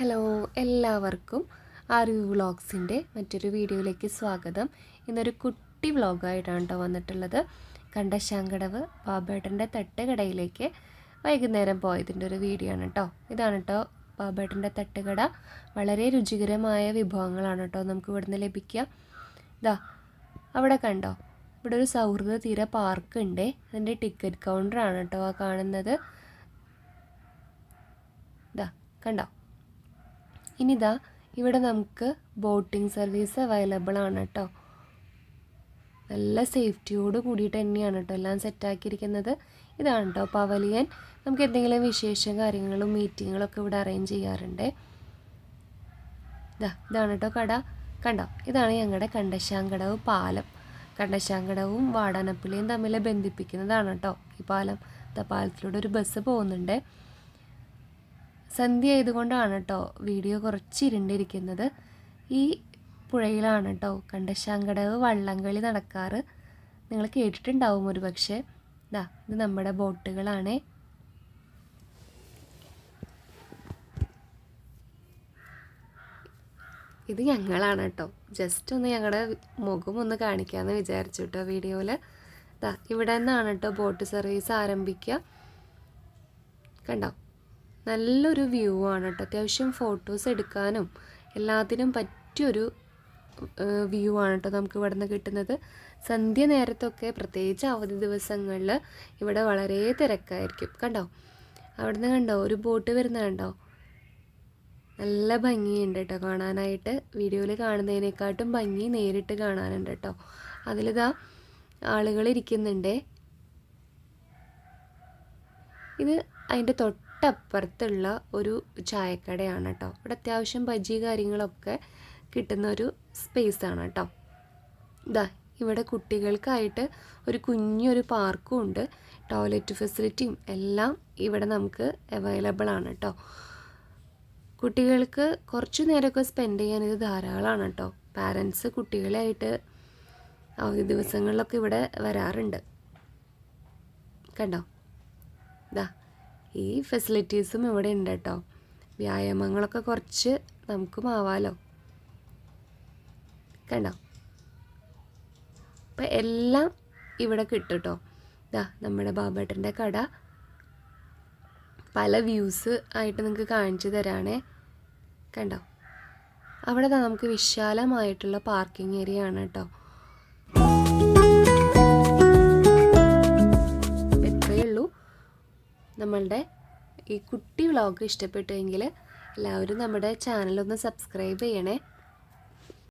Hello എല്ലാവർക്കും അറിവ് വ്ളോഗ്സിന്റെ മറ്റൊരു വീഡിയോയിലേക്ക് സ്വാഗതം. ഇന്നൊരു കുട്ടി വ്ളോഗായിട്ടാണ് കേട്ടോ വന്നിട്ടുള്ളത് കണ്ടശാങ്കടവ് ബാബേട്ടന്റെ തട്ടുകടയിലേക്ക് വൈകുന്നേരം പോയതിന്റെ ഒരു വീഡിയോ ആണ് കേട്ടോ ഇതാണ് കേട്ടോ ബാബേട്ടന്റെ തട്ടുകട. വളരെ രുചികരമായ വിഭവങ്ങളാണ് കേട്ടോ നമുക്ക് ഇവിടുന്ന് ലഭിക്കുക. ഇതാ അവിടെ കണ്ടോ? ഇവിടെ ഒരു സൗഹൃദ തീര പാർക്ക് ഉണ്ട്. അതിന്റെ ടിക്കറ്റ് കൗണ്ടറാണ് കേട്ടോ ആ കാണുന്നത്. ഇതാ കണ്ടോ? ഇനിതാ ഇവിടെ നമുക്ക് ബോട്ടിംഗ് സർവീസ് അവൈലബിൾ ആണ് കേട്ടോ നല്ല സേഫ്റ്റിയോട് കൂടിയിട്ട് തന്നെയാണ് കേട്ടോ എല്ലാം സെറ്റാക്കിയിരിക്കുന്നത് ഇതാണ് കേട്ടോ പവലിയൻ. നമുക്ക് എന്തെങ്കിലും വിശേഷ കാര്യങ്ങളും മീറ്റിങ്ങുകളൊക്കെ ഇവിടെ അറേഞ്ച് ചെയ്യാറുണ്ട്. ഇതാ ഇതാണ് കേട്ടോ കട. കണ്ടോ? ഇതാണ് ഞങ്ങളുടെ കണ്ടശാങ്കടവ് പാലം. കണ്ടശാങ്കടവും വാടാനപ്പിളിയും തമ്മിൽ ബന്ധിപ്പിക്കുന്നതാണ് കേട്ടോ ഈ പാലം. ഇതാ പാലത്തിലൂടെ ഒരു ബസ് പോകുന്നുണ്ട്. സന്ധ്യ ആയതുകൊണ്ടാണ് കേട്ടോ വീഡിയോ കുറച്ച് ഇരുണ്ടിരിക്കുന്നത്. ഈ പുഴയിലാണ് കേട്ടോ കണ്ടശാങ്കടവ് വള്ളംകളി നടക്കാറ്. നിങ്ങൾ കേട്ടിട്ടുണ്ടാവും ഒരു പക്ഷേ ഇതാ ഇത് നമ്മുടെ ബോട്ടുകളാണേ. ഇത് ഞങ്ങളാണ് കേട്ടോ ജസ്റ്റ് ഒന്ന് ഞങ്ങളുടെ മുഖം ഒന്ന് കാണിക്കാമെന്ന് വിചാരിച്ചു കേട്ടോ വീഡിയോയിൽ ഇതാ ഇവിടെ നിന്നാണ് കേട്ടോ ബോട്ട് സർവീസ് ആരംഭിക്കുക കണ്ടോ? നല്ലൊരു വ്യൂ ആണ് കേട്ടോ അത്യാവശ്യം ഫോട്ടോസ് എടുക്കാനും എല്ലാത്തിനും പറ്റിയൊരു വ്യൂ ആണ് കേട്ടോ നമുക്ക് ഇവിടെ നിന്ന് കിട്ടുന്നത്. സന്ധ്യ നേരത്തൊക്കെ പ്രത്യേകിച്ച് അവധി ദിവസങ്ങളിൽ ഇവിടെ വളരെ തിരക്കായിരിക്കും. കണ്ടോ? അവിടുന്ന് കണ്ടോ? ഒരു ബോട്ട് വരുന്ന കണ്ടോ? നല്ല ഭംഗിയുണ്ട് കേട്ടോ കാണാനായിട്ട്. വീഡിയോയിൽ കാണുന്നതിനെക്കാട്ടും ഭംഗി നേരിട്ട് കാണാനുണ്ട് കേട്ടോ അതിലിതാ ആളുകൾ ഇരിക്കുന്നുണ്ടേ. ഇത് അതിന്റെ തൊട്ടപ്പുറത്തുള്ള ഒരു ചായക്കടയാണ് കേട്ടോ ഇവിടെ അത്യാവശ്യം ബജി കാര്യങ്ങളൊക്കെ കിട്ടുന്ന ഒരു സ്പേസാണ് കേട്ടോ. ഇതാ ഇവിടെ കുട്ടികൾക്കായിട്ട് ഒരു കുഞ്ഞൊരു പാർക്കും ഉണ്ട് ടോയ്ലറ്റ് ഫെസിലിറ്റിയും എല്ലാം ഇവിടെ നമുക്ക് അവൈലബിൾ ആണ് കേട്ടോ. കുട്ടികൾക്ക് കുറച്ച് നേരമൊക്കെ സ്പെൻഡ് ചെയ്യാൻ ഇത് ധാരാളമാണ് കേട്ടോ. പാരൻസ് കുട്ടികളായിട്ട് അവധി ദിവസങ്ങളിലൊക്കെ ഇവിടെ വരാറുണ്ട്. കണ്ടോ? ഇതാ ഈ ഫെസിലിറ്റീസും ഇവിടെ ഉണ്ട് കേട്ടോ. വ്യായാമങ്ങളൊക്കെ കുറച്ച് നമുക്കും ആവാലോ കണ്ടോ? അപ്പം എല്ലാം ഇവിടെ കിട്ടും കേട്ടോ. ഇതാ നമ്മുടെ ബാബേട്ടന്റെ കട. പല വ്യൂസ് ആയിട്ട് നിങ്ങൾക്ക് കാണിച്ചു തരാണേ. കണ്ടോ? അവിടെ നമുക്ക് വിശാലമായിട്ടുള്ള പാർക്കിംഗ് ഏരിയ ആണ് കേട്ടോ. നമ്മളുടെ ഈ കുട്ടി വ്ളോഗ് ഇഷ്ടപ്പെട്ടുവെങ്കിൽ എല്ലാവരും നമ്മുടെ ചാനലൊന്ന് സബ്സ്ക്രൈബ് ചെയ്യണേ.